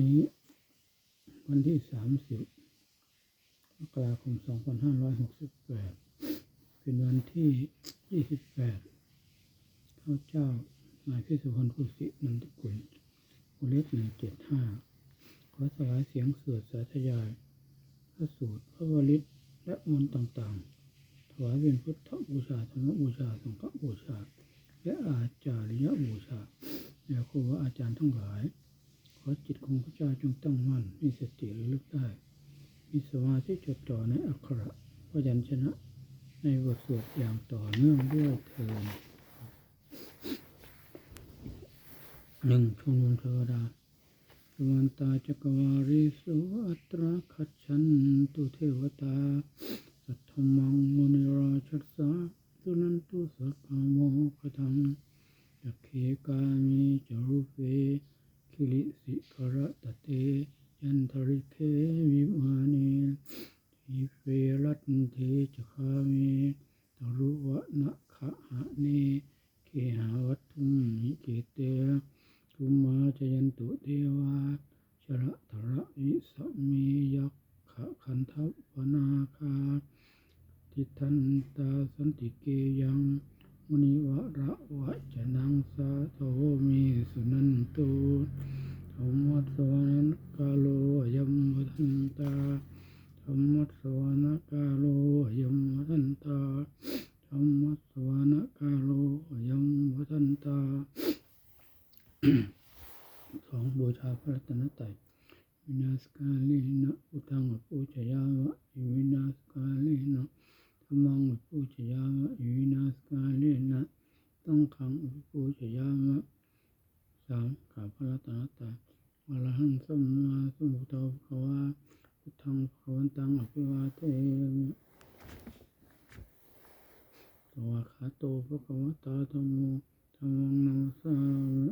นี้ วันที่สามสิบมกราคมสองพันห้าร้อยหกสิบแปดเป็นวันที่ยี่สิบแปดข้าเจ้านายพิสุพรภูสินันทกุลโอเลสหนึ่งเจ็ดห้าขอถวายเสียงสวดสาธยายพระสูตรพระวลิตและมนต์ต่างๆ ถวายเป็นพุทธบูชาธรรมบูชาสังฆบูชา และอาจาริยบูชาแด่ครูบาอาจารย์ทั้งหลาย ขอจิตของพระเจ้าจงตั้งมั่น มีสติระลึกได้ มีสมาธิจดจ่อในอักขระพยัญชนะ ในบทสวดอย่างต่อเนื่องด้วยเทินหนึ่งชมรมเทวดาสวันตาจักรวาริสุอัตราันตุเทวตา สัทธมังมุนิราชัสสะตุนันตุสัพพโมคทังจักเขกามิจารุเปคิริสิกระตเต ยันทริเทวิมานีทิเปรัตเทจคามิตรุวะนะขะหะเนเกหาวัตถุมิเกเตกุมาจยันตุเทวาชระธระวิสเมยักขะคันทัปนาคา ทิทันตาสันติ เกยังมุนิวระวะจนังสาโทมีสุนันตุธรรมสวนันกาโลยัมวทันตาธรรมสวนกาโลยัมวทันตาธรรมสวนกาโลยัมวทันตาสองบูชาพระรัตนตรัยวินาศกาเลนะอุทังปูชยามะอิวินาศกาเลนะธรรมังปูชยามะอิวินาศกาเลนะต้องขังปูชยามะสาพระรัตนตรัยอรหังสมมาสมุทโธภควาพุทธังภควันตังอภิวาเทมิสวากขาโตภะควะตาธรรมโมธรรมังนัมสามิ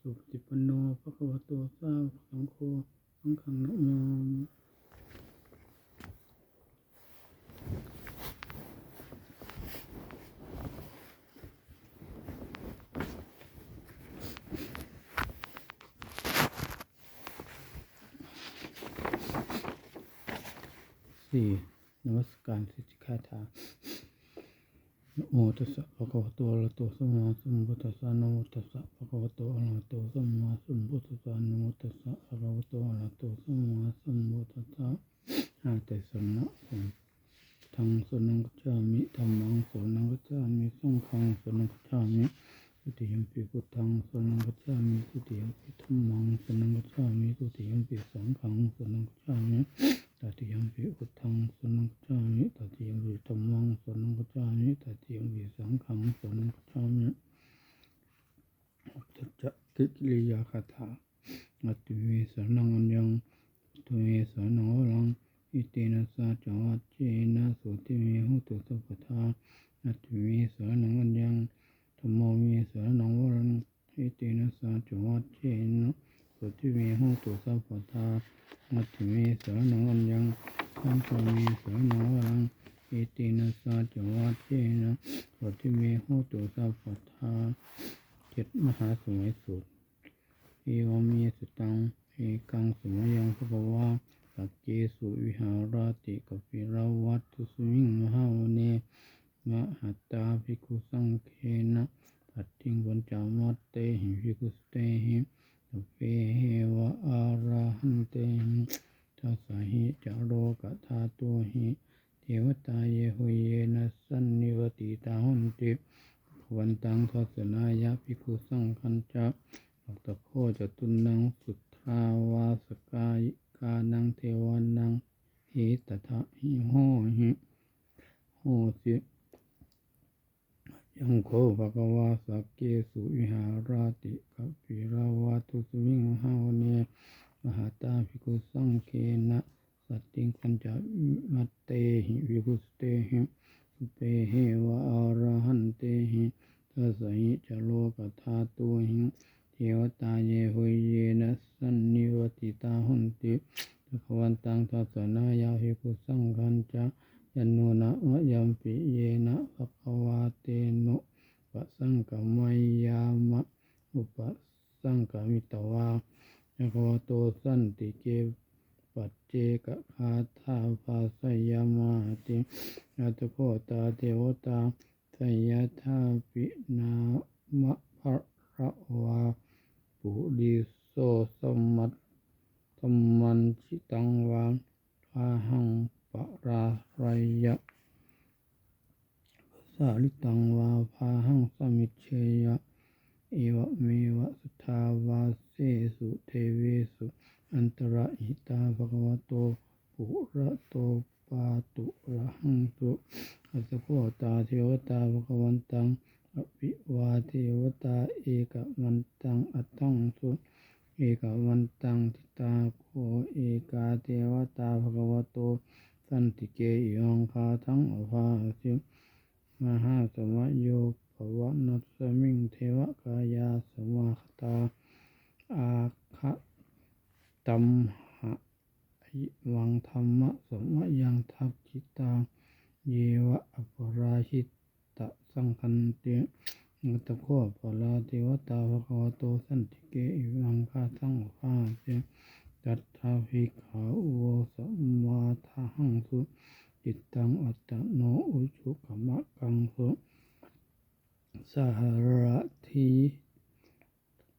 สุปฏิปโนภะคะวะโตสาวสังโฆสังฆังนะโม สี่นมัสการสิทธิคาถานโมตัสสะภะคะวะโตอะระหะโตสัมมาสัมพุทธัสสะนะโมตัสสะภะคะวะโตอะระหะโตสัมมาสัมพุทธัสสะนะโมตัสสะภะคะวะโตอะระหะโตสัมมาสัมพุทธัสสะอาแต่สนะสงทังสนังกัจฉามิธัมมังสนังกัจฉามิสังฆังสนังกัจฉามิ ติยมปิพุทธังสนังกัจฉามิทุติยมปิธัมมังสนังกัจฉามิทุติยมปิสังฆังสนังกัจฉามิตติยมปิพุทธังสนังกัจฉามิตติยมปิธัมมังสนังกัจฉามิตติยมปิสังฆังสนังกัจฉามิตัจจะกิริยาคาถาอัตติเมสนังอัญญังอัตติเมสนังวรังอิเตนะสาจวัจเจนะสุติเมหุตุสัพพทาอัตติเมสนังอัญญัง ธัมมเมสรนังวรังอินะสาจวัจเจนะสุติเมหุตุสัพพทามัติเมสรนังอัญญังสังฆเมสรนังวรังเอตินะสาจวัตเจนะปฏิเมโหตุสัพพทาเจ็ดมหาสมัยสุดเอวเมสุตังเอกังสมัยยังพระวาสักเกสุวิหาราติกปิราวัตตุสมิงมหาวเน มหัตตาภิกขุสังเคนะปัตติงวันจามัตเตหิภิกขุเตหิตเปเหวะอาราหันเตหิทัสสหิจาโรกะธาตัวหิเทวตาเยหุเยนะสันนิวติตาหุนติวันตังทัสนายะภิกขุสังคัญจะอัตตะโพจตุนังสุทธาวาสกายกานังเทวานังหิตถะหิโหหิโหสิ โคภะคะวาสักเกสุวิหาราติกัปปิราวาตุสวิงหาวเนมหาตาภิกุสังเคนะสัตติงปัญจมัตเตหิภิกุสเตหิสุเปเหวะอารหันเตหิทัสสะหิจโลกธาตัวหิเทวตาเยหุเยนะสันนิวติตาหุนติตะควันตังทัสสนายาภิกขุสังคัญจะยันโนนะมะยัมปิเยนะภะคะวาเตโนปะสังกมัยยามะอุปสัง ติเกปัจเจ กคาถาภาสยามาติอัตโพตาเทวตาสยธาปินามะภะระวาปุริโสสมัตสมันชิตังวาพาหังปะราไรยะสาลิตังวาพาหังสมิเชยะเอวะเมวะสุทาวาเสสุเทเวสุ อันตระหิตาภควโต ปุระโตปาตุระหังตุอัสสโพตาเทวตาภควันตังอภิวาเทวตาเอกวันตังอัตถังสุเอกวันตังทิตาโคเอกาเทวตาภควโตสันติเกยังคาทังอภาสิมหาสมโยภวนัสสมิงเทวกายาสมาคตาอาคะตัมหะอิวังธรรมะสมยังทักขิตาเยวะอปราชิตะสังคันเตงัตโคปลาเทวตาภควโตสันติเกอิวังคาสังภาเสจัตถาภิกขาอุโวสมมาทาหังสุจิตตังอัตโนอุชุกมะกังสุสหระที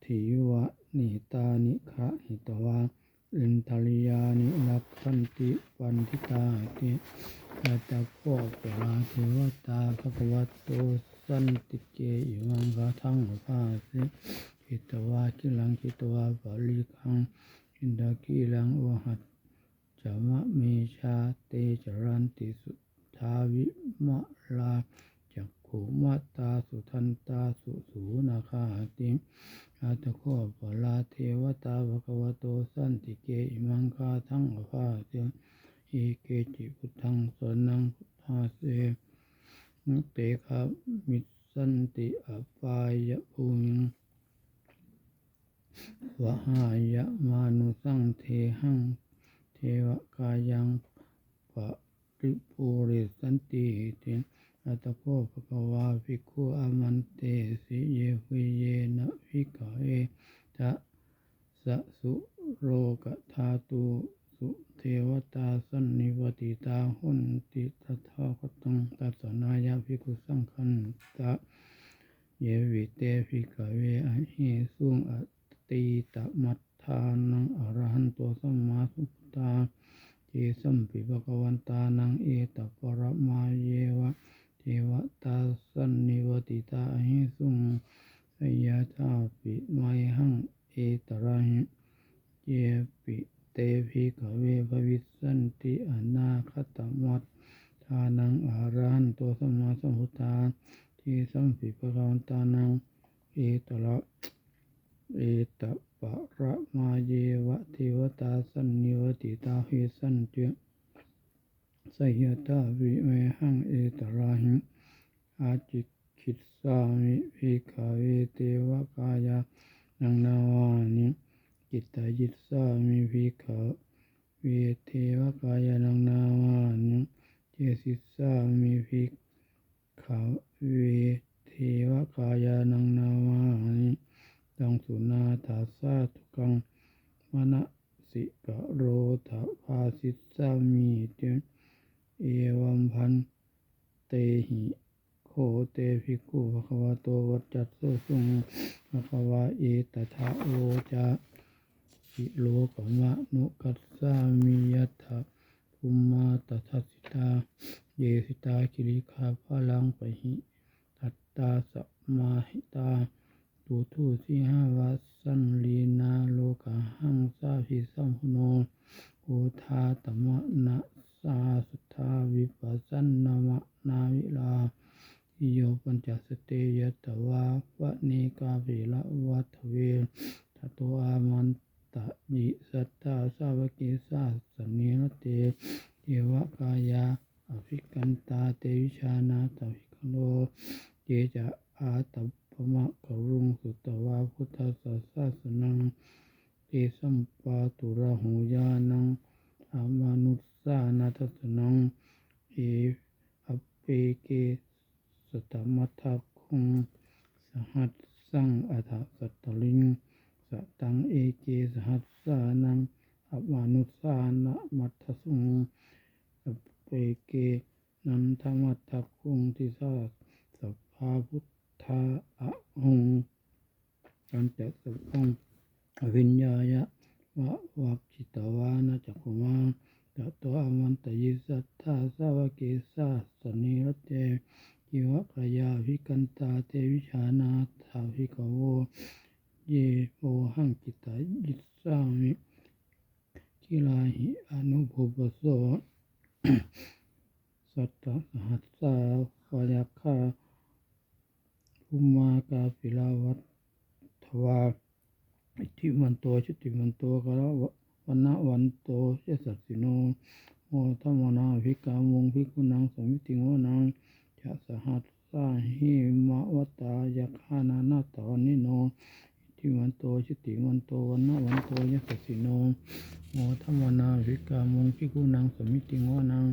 ทิวะนิตานิคะหิตวา อินทริยานิรักขันติวันทิตาติอาตาโพปลาเทวตาภควโตสันติเกอิวังกาทั้งภาสิหิตวาคิลังคิตวาปาลิคังอินดาคิลังโอหัตจามะเมชาเตจรันติสุทาวิมะลา ขุมาตาสุทันตาสุสูนาคาติอาตโคปลาเทวตาภควโตสันติเกอิมังคาทั้งอภาเสเอเกจิพุทธังสนังพุทธาเสนเตคามิสันติอปายภูมิวหายะมานุสังเทหังเทวกายังปะริปุริสันติเต อัตโกภะควาภิกขุอามันเตสิเยหุเยนะภิกขเวทะสะสุโรกธาตุสุเทวตาสันนิวติตาหุนติตถาคตังตัสนายาภิกขุสังคันตะเยวิเตภิกขเวอหิสุงอตีตมัฏฐานังอรหันโตสัมมาสัมพุทธาเจสัมปิภกวันตานังเอตปรมาเยวะ เทวตาสันนิวติตาหิสุงสยะธาปิไมหังเอตระหิเยปิเตภิกเวภวิสันติอนาคตมัฏฐานังอารันโตสัมมาสมุทธาที่สัมปิปะกวันตานังเอตระเอตปะระมาเยวะเทวตาสันนิวติตาหิสันเจ สยตาวิเมหังเอตระหิอาจิคิดสามิภิกขเวเทวกายานังนาวานิจิตตายิตสามิภิกขเวเทวกายานังนาวานิเจสิสามิภิกขาเวเทวกายานังนาวานิตังสุนาถาสาทุกังมณสิกะโรธาภาสิสสามีเต เอวัมพันเตหิโคเตภิกขุภควโตวัจจัตโสสุงภควาเอตถาโอจาสิโลกมะนุกัสสามิยัตถะภูมมาตทัสสิตา เยสิตาคิริคาพลังปหิตัตตาสัมมาหิตาตุทุสิหาวัสสันลีนาโลกาหังสาภิสัมพโนโอทาตมะนะส สาสุทธาวิปัสสนนามะนาวิลาอิโยปัญจสเตยตวาวะเนกาภิละวัฏเวทัตโตอามันตะยิสัตตาสาวกิสาสเนรเตเทวกายาอภิกันตาเตวิชานาตวิคโลเจจะอาตปมะกรุงสุตวาพุทธศาสสนังเตสัมปาตุระหูยานังอามานุสานาทัสนังเออเปเกสตมัทธคุงสหัสสังอัฏฐสัตตลิงสตังเอเกสหัสสานังออัปมานุสานะมัทสุงสัพเปเกนันทมัตถคุงทิสาสัพพาพุทธาอะหงกันจะสัพพงวิญญายะวะวักจิตวานะจักขุมา ตตวอมันตยิสัทธาสาวเกสาสนิรเตจิวะกายาวิกันตาเตวิชานาถาวิกโวเยโอหังกิตายิสามิกิลาหิอนุภุปโสสัตตสหัสสาวายาคาภูมากาปิลาวัตถวาอิทิมันโตชุติมันโตกะละ วันนะวันโตยสัสสิโนโมทัมมนาภิกามงภิกขุนังสมิติงวนังจะสหัสสาหิมะวตายาคานานาตอนิโนทิวันโตชิติวันโตวันนะวันโตยัสสสิโนโมธรรมนาวิกามงพิกุนังสมิติงวนัง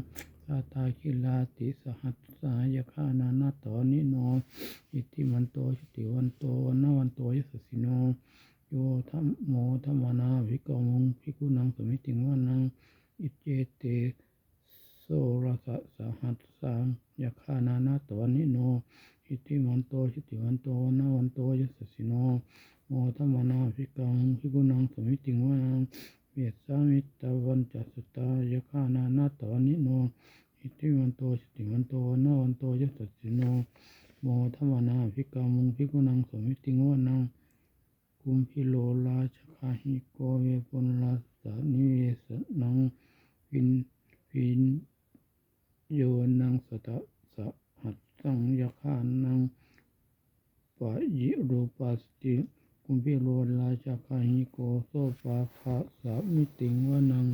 สาตาคิลาติสหัสสายคานานาตอนิโนอิติมันโตชิติวันโตวันนวันโตยสสิโน โยธรรมโมธรรมนาวิกามงพิกุนังสมิติงวานังอิเจเตโสรสะสหัสสังยคานานาตอนิโนอิติมันโตชิติวันโตวันนะวันโตยัสสิโนโมทมนาภิกังภิกุนังสมิติงวานังเวสสามิตาวันจัสตายคานานาตานิโนอิติวันโตสติวันโตวันนาวันโตยัสสิโนโมทมนาภิกังภิกุนังสมิติงวานัง กุมพิโลลาชคาหิโกเวปนลาสานิเวสนังวินวินโยนังสตะสหัสสังยคานังปะยิรูปัสติคุมพิโรลาชคาหิโกโซปาคาสามิติงวานัง